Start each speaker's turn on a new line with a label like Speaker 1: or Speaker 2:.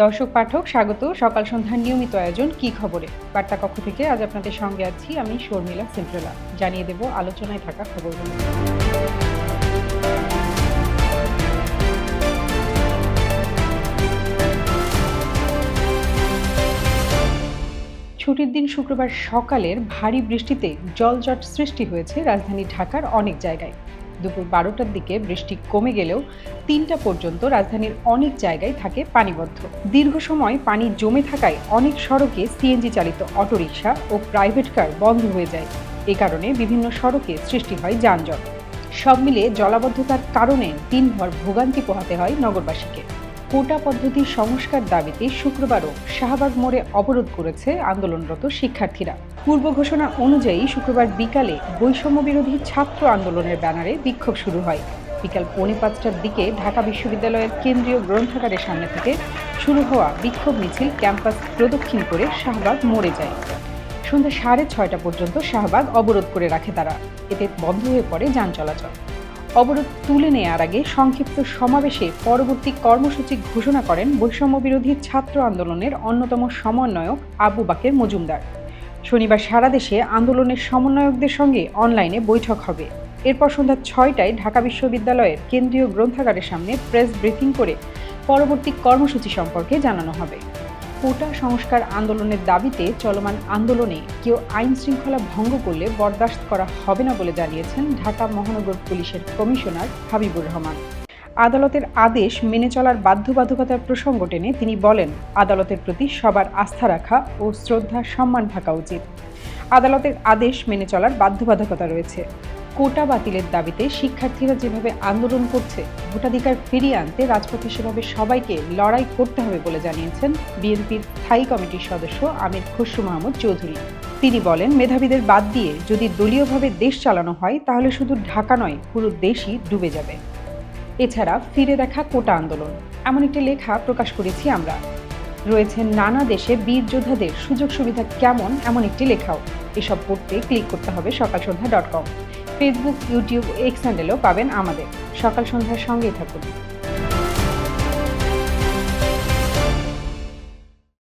Speaker 1: দর্শক পাঠক স্বাগত সকাল সন্ধ্যার নিয়মিত আয়োজন কি খবরে বার্তা কক্ষ থেকে আজ আপনাদের সঙ্গে আছি আমি শর্মিলা সিন্দ্রেলা জানিয়ে দেব আলোচনায় থাকা খবরগুলো ছুটির দিন শুক্রবার সকালের ভারী বৃষ্টিতে জলজট সৃষ্টি হয়েছে রাজধানী ঢাকার অনেক জায়গায় দুপুর বারোটার দিকে বৃষ্টি কমে গেলেও তিনটা পর্যন্ত রাজধানীর অনেক জায়গায় থাকে পানিবদ্ধ দীর্ঘ সময় পানি জমে থাকায় অনেক সড়কে সিএনজি চালিত অটোরিকশা ও প্রাইভেট কার বন্ধ হয়ে যায় এ কারণে বিভিন্ন সড়কে সৃষ্টি হয় যানজট সব মিলে জলাবদ্ধতার কারণে দিনভর ভোগান্তি পোহাতে হয় নগরবাসীকে কোটা পদ্ধতির সংস্কার দাবিতে শুক্রবারও শাহবাগ মোড়ে অবরোধ করেছে আন্দোলনরত শিক্ষার্থীরা পূর্ব ঘোষণা অনুযায়ী শুক্রবার বিকালে বৈষম্য বিরোধী ছাত্র আন্দোলনের ব্যানারে বিক্ষোভ শুরু হয় বিকাল পৌনে পাঁচটার দিকে ঢাকা বিশ্ববিদ্যালয়ের কেন্দ্রীয় গ্রন্থাগারের সামনে থেকে শুরু হওয়া বিক্ষোভ মিছিল ক্যাম্পাস প্রদক্ষিণ করে শাহবাগ মোড়ে যায় সন্ধ্যা সাড়ে ছয়টা পর্যন্ত শাহবাগ অবরোধ করে রাখে তারা এতে বন্ধ হয়ে পড়ে যান চলাচল অবরোধ তুলে নেয়ার আগে সংক্ষিপ্ত সমাবেশে পরবর্তী কর্মসূচি ঘোষণা করেন বৈষম্য বিরোধী ছাত্র আন্দোলনের অন্যতম সমন্বয়ক আবু বাকের মজুমদার শনিবার সারা দেশে আন্দোলনের সমন্বয়কদের সঙ্গে অনলাইনে বৈঠক হবে এরপর সন্ধ্যা ছয়টায় ঢাকা বিশ্ববিদ্যালয়ের কেন্দ্রীয় গ্রন্থাগারের সামনে প্রেস ব্রিফিং করে পরবর্তী কর্মসূচি সম্পর্কে জানানো হবে কোটা সংস্কার আন্দোলনের দাবিতে চলমান আন্দোলনে কেউ আইন শৃঙ্খলা ভঙ্গ করলে বরদাস্ত করা হবে না বলে জানিয়েছেন ঢাকা মহানগর পুলিশের কমিশনার হাবিবুর রহমান আদালতের আদেশ মেনে চলার বাধ্যবাধকতার প্রসঙ্গ টেনে তিনি বলেন আদালতের প্রতি সবার আস্থা রাখা ও শ্রদ্ধা সম্মান থাকা উচিত আদালতের আদেশ মেনে চলার বাধ্যবাধকতা রয়েছে কোটা বাতিলের দাবিতে শিক্ষার্থীরা যেভাবে আন্দোলন করছে ভোটাধিকার ফিরিয়ে আনতে রাজপথে সেভাবে সবাইকে লড়াই করতে হবে বলে জানিয়েছেন বিএনপির স্থায়ী কমিটির সদস্য আমির খসরু মাহমুদ চৌধুরী তিনি বলেন মেধাবীদের বাদ দিয়ে যদি দলীয়ভাবে দেশ চালানো হয় তাহলে শুধু ঢাকা নয় পুরো দেশই ডুবে যাবে এছাড়া ফিরে দেখা কোটা আন্দোলন এমন একটি লেখা প্রকাশ করেছি আমরা রয়েছে নানা দেশে বীর যোদ্ধাদের সুযোগ সুবিধা কেমন এমন একটি লেখাও এসব পড়তে ক্লিক করতে হবে Sakal Sandhya dot com Facebook YouTube X হ্যান্ডেলও পাবেন আমাদের সকাল সন্ধ্যার সঙ্গেই থাকুন